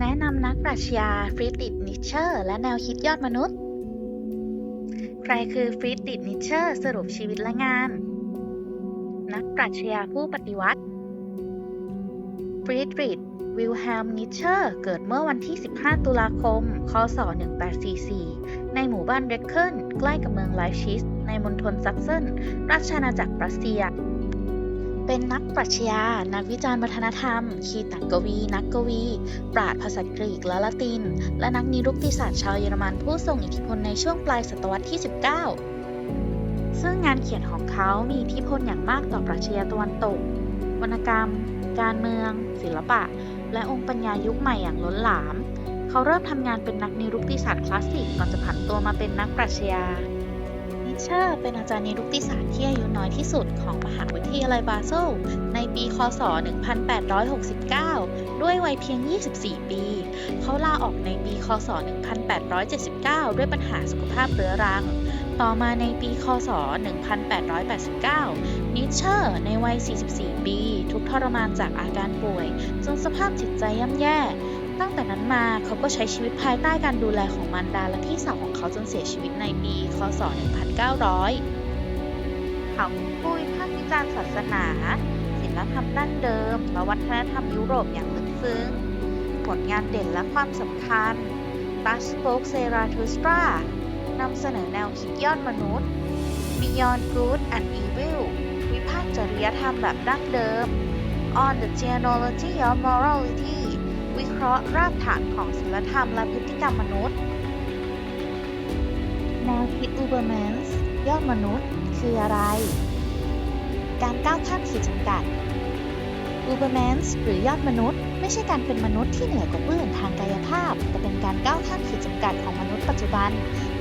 แนะนำนักปรัชญาฟรีดริชนิเชอร์ และแนวคิดยอดมนุษย์ ใครคือฟรีดริชนิเชอร์สรุปชีวิตและงาน นักปรัชญาผู้ปฏิวัติฟรีดริชวิลแฮมนิเชอร์ เกิดเมื่อวันที่ 15 ตุลาคม คศ 1844 ในหมู่บ้านเรคเคิลใกล้กับเมืองไลฟ์ชิส ในมณฑลซักเซน ราชอาณาจักรรัสเซีย เป็นนักปรัชญา นักวิจารณ์วัฒนธรรมขีตักวี นักกวี ปราชญ์ภาษากรีกและละติน และนักนิรุกติศาสตร์ชาวเยอรมันผู้ทรงอิทธิพลในช่วงปลายศตวรรษที่ 19 ซึ่งงานเขียนของเขามีอิทธิพลอย่างมากต่อปรัชญาตะวันตก วรรณกรรม การเมือง ศิลปะ และองค์ปัญญายุคใหม่อย่างล้นหลาม เขาเริ่มทำงานเป็นนักนิรุกติศาสตร์คลาสสิกก่อนจะผันตัวมาเป็นนักปรัชญา เชอร์ เป็นอาจารย์นิรุกติศาสตร์ที่อายุน้อยที่สุดของมหาวิทยาลัยบาเซลในปี คศ 1869 ด้วยวัยเพียง 24 ปี เขาลาออกในปี คศ 1879 ด้วยปัญหาสุขภาพเรื้อรัง ต่อมาในปี คศ 1889 นิเชอร์ ในวัย 44 ปี ทุกทรมานจากอาการป่วย จนสภาพจิตใจย่ำแย่ ตั้งแต่นั้นมาเขาก็ใช้ชีวิตภายใต้การดูแลของมารดาและพี่สาวของเขาจนเสียชีวิตในปีคศ 1900 เขาผู้วิพากษ์วิจารณ์ศาสนาศิลธรรมดั้งเดิม และวัฒนธรรมยุโรปอย่างลึกซึ้ง ผลงานเด่นและความสำคัญ t a s p o k e Zarathustra นำเสนอแนวคิดยอดมนุษย์ Beyond Good and Evil วิพากษ์จริยธรรมแบบดั้งเดิม On the Genealogy of Morality วิเคราะห์รากฐานของศีลธรรมและพฤติกรรมมนุษย์ แนวคิดอูเบอร์แมนส์ยอดมนุษย์คืออะไร การก้าวข้ามขีดจำกัดอูเบอร์แมนส์หรือยอดมนุษย์ ไม่ใช่การเป็นมนุษย์ที่เหนือกว่าผู้อื่นทางกายภาพ แต่เป็นการก้าวข้ามขีดจำกัดของมนุษย์ปัจจุบัน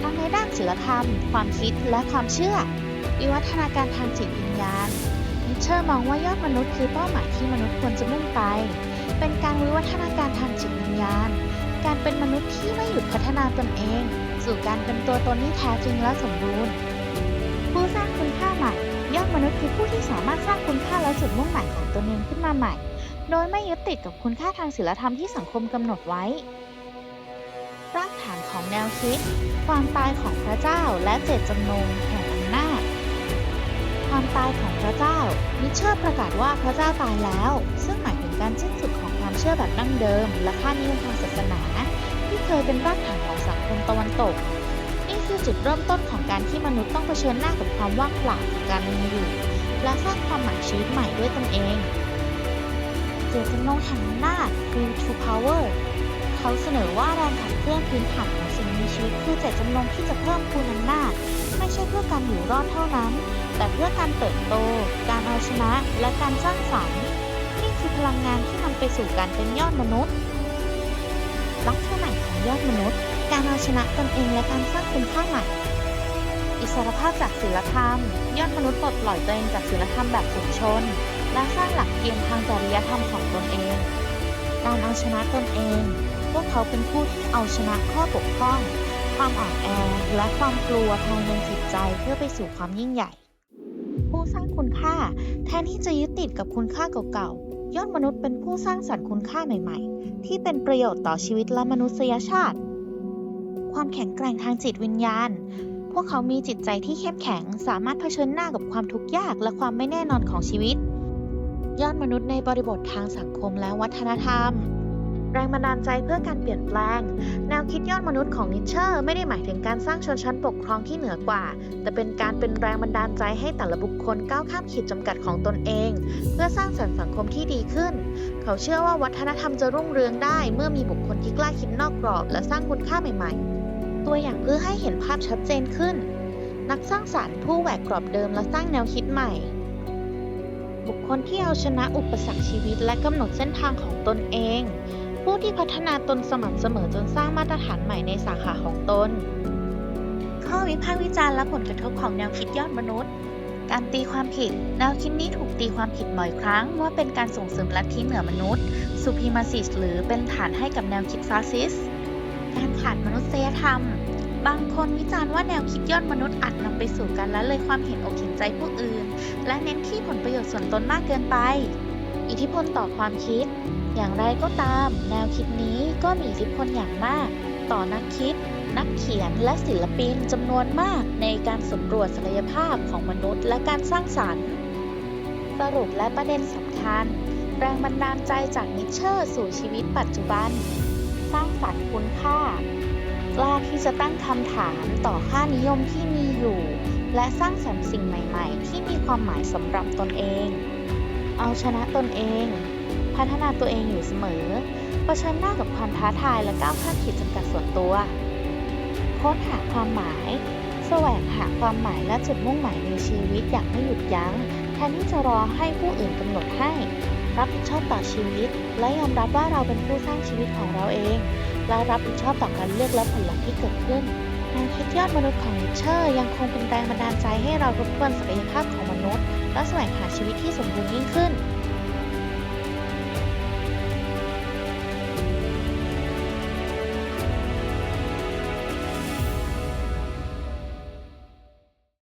ทั้งในด้านศิลธรรม ความคิดและความเชื่อ วิวัฒนาการทางจิตวิญญาณนิเชอร์มองว่ายอดมนุษย์คือเป้าหมายที่มนุษย์ควรจะมุ่งไป เป็นการวิวัฒนาการทางจิตวิญญาณ การเป็นมนุษย์ที่ไม่หยุดพัฒนาตนเอง สู่การเป็นตัวตนที่แท้จริงและสมบูรณ์ ผู้สร้างคุณค่าใหม่ยอดมนุษย์คือผู้ที่สามารถสร้างคุณค่าและจุดมุ่งหมายของตนเองขึ้นมาใหม่ โดยไม่ยึดติดกับคุณค่าทางศีลธรรมที่สังคมกำหนดไว้ รากฐานของแนวคิด ความตายของพระเจ้าและเจตจำนงแห่งอำนาจความตายของพระเจ้านิเชอร์ประกาศว่าพระเจ้าตายแล้ว ซึ่งหมาย การสิ้นสุดของความเชื่อแบบดั้งเดิม และค่านิยมทางศาสนา ที่เคยเป็นรากฐานของสังคมตะวันตก นี่คือจุดเริ่มต้นของการที่มนุษย์ต้องเผชิญหน้ากับความว่างเปล่าของการมีอยู่ และสร้างความหมายชีวิตใหม่ด้วยตนเองเจตจำนงแห่งอำนาจ will to power เขาเสนอว่าแรงขับเคลื่อนพื้นฐานของสิ่งมีชีวิตคือเจตจำนงที่จะเพิ่มพูนอำนาจไม่ใช่เพื่อการอยู่รอดเท่านั้น แต่เพื่อการเติบโต การเอาชนะ และการสร้างสรรค์ พลังงานที่นำไปสู่การเป็นยอดมนุษย์ ลักษณะของยอดมนุษย์ การเอาชนะตนเองและการสร้างคุณค่าใหม่ อิสรภาพจากศีลธรรม ยอดมนุษย์ปลดปล่อยตัวเองจากศีลธรรมแบบฝูงชน และสร้างหลักเกณฑ์ทางจริยธรรมของตนเอง การเอาชนะตนเอง พวกเขาเป็นผู้ที่เอาชนะข้อบกพร่อง ความอ่อนแอ และความกลัวภายในจิตใจเพื่อไปสู่ความยิ่งใหญ่ผู้สร้างคุณค่าแทนที่จะยึดติดกับคุณค่าเก่า ยอดมนุษย์เป็นผู้สร้างสรรค์คุณค่าใหม่ ๆ ที่เป็นประโยชน์ต่อชีวิตและมนุษยชาติ ความแข็งแกร่งทางจิตวิญญาณ พวกเขามีจิตใจที่เข้มแข็ง สามารถเผชิญหน้ากับความทุกข์ยากและความไม่แน่นอนของชีวิต ยอดมนุษย์ในบริบททางสังคมและวัฒนธรรม แรงบันดาลใจเพื่อการเปลี่ยนแปลง แนวคิดยอดมนุษย์ของนิเชอร์ไม่ได้หมายถึงการสร้างชนชั้นปกครองที่เหนือกว่า แต่เป็นการเป็นแรงบันดาลใจให้แต่ละบุคคลก้าวข้ามขีดจำกัดของตนเอง เพื่อสร้างสรรค์สังคมที่ดีขึ้น เขาเชื่อว่าวัฒนธรรมจะรุ่งเรืองได้เมื่อมีบุคคลที่กล้าคิดนอกกรอบ และสร้างคุณค่าใหม่ ๆ ตัวอย่างเพื่อให้เห็นภาพชัดเจนขึ้น นักสร้างสรรค์ผู้แหวกกรอบเดิมและสร้างแนวคิดใหม่บุคคลที่เอาชนะอุปสรรคชีวิตและกำหนดเส้นทางของตนเอง ผู้ที่พัฒนาตนสม่ำเสมอจนสร้างมาตรฐานใหม่ในสาขาของตน ข้อวิพากษ์วิจารณ์และผลกระทบของแนวคิดยอดมนุษย์ การตีความผิด แนวคิดนี้ถูกตีความผิดบ่อยครั้ง ว่าเป็นการส่งเสริมลัทธิเหนือมนุษย์สุพีมาซิสหรือเป็นฐานให้กับแนวคิดฟาสซิสต์การขาดมนุษยธรรม บางคนวิจารณ์ว่าแนวคิดยอดมนุษย์อาจนำไปสู่การละเลยความเห็นอกเห็นใจผู้อื่น และเน้นที่ผลประโยชน์ส่วนตนมากเกินไป อิทธิพลต่อความคิด อย่างไรก็ตาม แนวคิดนี้ก็มีอิทธิพลอย่างมาก ต่อนักคิด นักเขียนและศิลปินจำนวนมากในการสำรวจศักยภาพของมนุษย์ และการสร้างสรรค์ สรุปและประเด็นสำคัญ แรงบันดาลใจจากนิเชอร์สู่ชีวิตปัจจุบัน สร้างสรรค์คุณค่ากล้าที่จะตั้งคำถามต่อค่านิยมที่มีอยู่ และสร้างสรรค์สิ่งใหม่ ๆ ที่มีความหมายสำหรับตนเอง เอาชนะตนเอง พัฒนาตัวเองอยู่เสมอเผชิญหน้ากับความท้าทายและก้าวข้ามขีดจำกัดส่วนตัว ค้นหาความหมาย แสวงหาความหมายและจุดมุ่งหมายในชีวิตอย่างไม่หยุดยัง้ง แทนที่จะรอให้ผู้อื่นกำหนดให้ รับผิดชอบต่อชีวิต และยอมรับว่าเราเป็นผู้สร้างชีวิตของเราเอง และรับผิดชอบต่อการเลือกและผลลัพธ์ที่เกิดขึ้นแนวคิดยอดมนุษย์ของนิเชอร์ยังคงเป็นแรงบันดาลใจให้เราทบทวนศักยภาพของมนุษย์ และแสวงหาชีวิตที่สมบูรณ์ยิ่งขึ้น